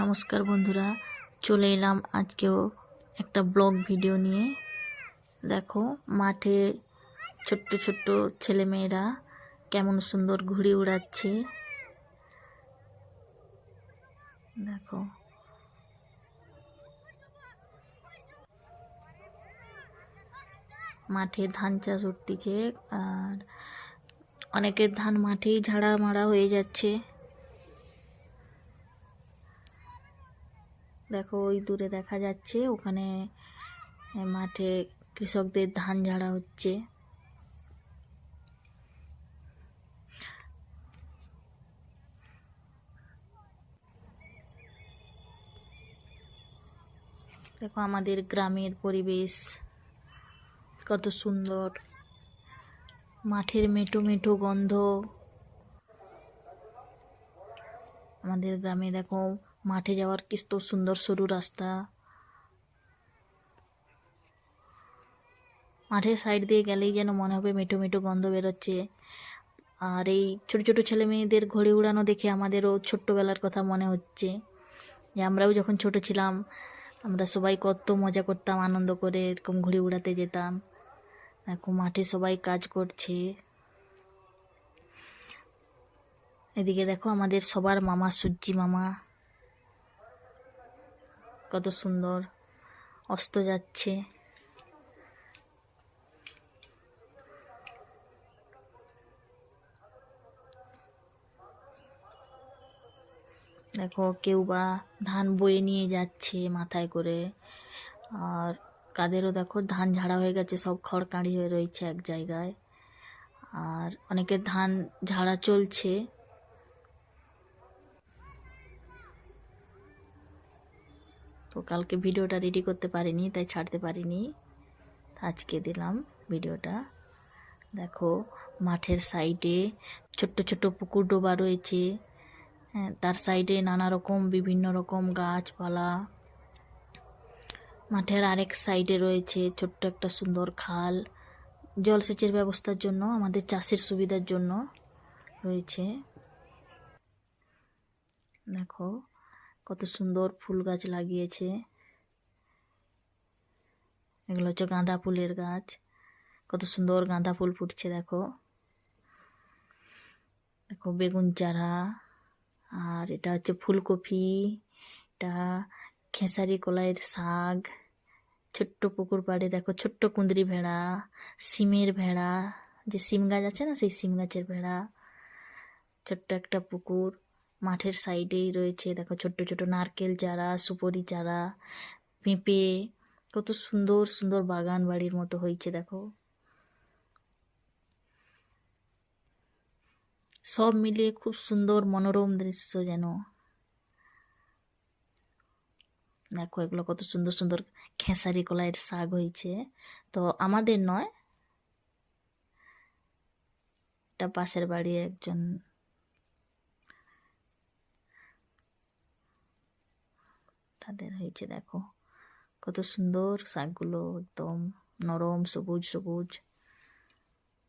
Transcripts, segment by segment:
নমস্কার বন্ধুরা, চলে এলাম আজকেও একটা ব্লগ ভিডিও নিয়ে। দেখো, মাঠে ছোট্ট ছোট্ট ছেলেমেয়েরা কেমন সুন্দর ঘুড়ি উড়াচ্ছে। দেখো। মাঠে ধান চাষ উঠতেছে, আর অনেকের ধান মাঠেই ঝাড়া মারা হয়ে যাচ্ছে। দেখো, ওই দূরে দেখা যাচ্ছে, ওখানে মাঠে কৃষকদের ধান ঝাড়া হচ্ছে। দেখো, আমাদের গ্রামের পরিবেশ কত সুন্দর। মাঠের মেঠো মেঠো গন্ধ। আমাদের গ্রামে দেখো মাঠে যাওয়ার কি তো সুন্দর সরু রাস্তা। মাঠের সাইড দিয়ে গেলেই যেন মনে হবে মেঠো মেঠো গন্ধ বেরোচ্ছে। আর এই ছোট ছোট ছেলে মেয়েদের ঘড়ি উড়ানো দেখে আমাদেরও ছোট্টবেলার কথা মনে হচ্ছে। যে আমরাও যখন ছোট ছিলাম, আমরা সবাই কত মজা করতাম, আনন্দ করে এরকম ঘুড়ি উড়াতে যেতাম। দেখো, মাঠে সবাই কাজ করছে। এদিকে দেখো, আমাদের সবার মামা সূর্যি মামা। কত সুন্দর, অস্ত যাচ্ছে। দেখো কেউ বা ধান বয়ে নিয়ে যাচ্ছে মাথায় করে। আর কাদেরও দেখো ধান ঝাড়া হয়ে গেছে, সব খড় কাঁড়ি হয়ে রয়েছে এক জায়গায়। আর অনেকের ধান ঝাড়া চলছে। তো কালকে ভিডিওটা রেডি করতে পারিনি, তাই ছাড়তে পারিনি। আজকে দিলাম ভিডিওটা। দেখো, মাঠের সাইডে ছোট্ট ছোট্ট পুকুর ডোবা রয়েছে। হ্যাঁ তার সাইডে নানা রকম, বিভিন্ন রকম গাছপালা। মাঠের আরেক সাইডে রয়েছে ছোট্ট একটা সুন্দর খাল। জলসেচের ব্যবস্থার জন্য, আমাদের চাষের সুবিধার জন্য রয়েছে। দেখো কত সুন্দর ফুল গাছ লাগিয়েছে। এগুলো হচ্ছে গাঁদা ফুলের গাছ। কত সুন্দর গাঁদা ফুল ফুটছে, দেখো। দেখো, বেগুন চারা। আর এটা হচ্ছে ফুলকপি, এটা খেসারি কলাইয়ের শাক। ছোট্ট পুকুর পাড়ে, দেখো, ছোট্ট কুঁদরি ভেড়া, সিমের ভেড়া। যে সিম গাছ আছে না, সেই সিম গাছের ভেড়া। ছোট্ট একটা পুকুর। মাঠের সাইডেই রয়েছে। দেখো ছোট্ট ছোট নারকেল চারা, সুপরি চারা, পেঁপে, কত সুন্দর সুন্দর বাগান বাড়ির মতো হয়েছে, দেখো। সব মিলিয়ে খুব সুন্দর মনোরম দৃশ্য যেন। দেখো এগুলো কত সুন্দর সুন্দর খেসারি কলাইয়ের শাক হয়েছে। তো আমাদের নয়, এটা পাশের বাড়ি একজন তাদের হয়েছে, দেখো। কত সুন্দর শাকগুলো, একদম নরম, সবুজ সবুজ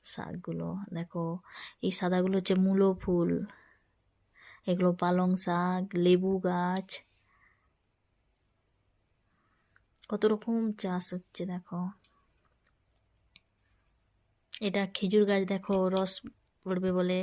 শাকগুলো, দেখো। এই সাদাগুলো হচ্ছে মূলো ফুল, এগুলো পালং শাক, লেবু গাছ। কত রকম চাষ হচ্ছে, দেখো। এটা খেজুর গাছ, দেখো, রস পড়বে বলে।